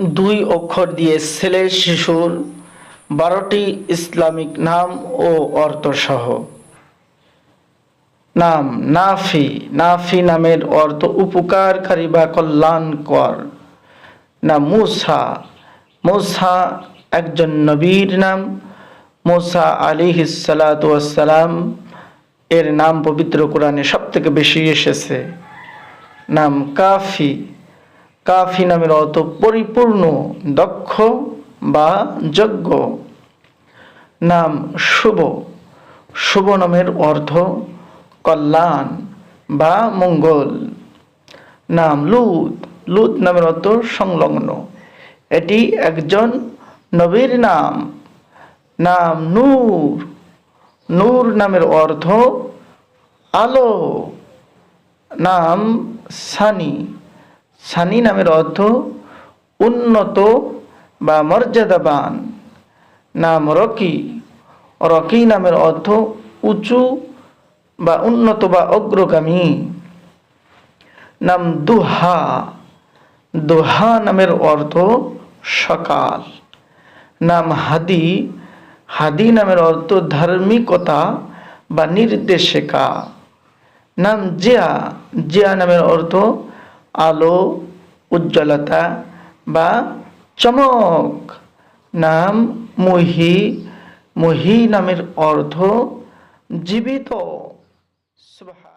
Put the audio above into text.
দুই অক্ষর দিয়ে ছেলে, শিশুর বারোটি ইসলামিক নাম ও অর্থসহ। নাম, নাফি নাফি নামের অর্থ উপকারকারী বা কল্যাণকর। না মুসা মুসা একজন নবীর নাম। মুসা আলী সালাম এর নাম পবিত্র কোরআনে সব থেকে বেশি এসেছে। নাম কাফি কাফি নামের অর্থ পরিপূর্ণ, দক্ষ বা যজ্ঞ নাম শুভ। শুভ নামের অর্থ কল্যাণ বা মঙ্গল। নাম লুত। লুত নামের অর্থ সংলগ্ন। এটি একজন নবীর নাম। নাম নূর। নূর নামের অর্থ আলো। নাম সানি। সানি নামের অর্থ উন্নত বা মর্যাদাবান, নাম রকি। রকি নামের অর্থ উঁচু বা উন্নত বা অগ্রগামী। নাম দুহা। দোহা নামের অর্থ সকাল। নাম হাদি। হাদি নামের অর্থ ধার্মিকতা বা নির্দেশিকা। নাম জিয়া। জিয়া নামের অর্থ আলো উজ্জ্বলতা বা চমক। নাম মহি মহি নামের অর্থ জীবিত। সুবাহ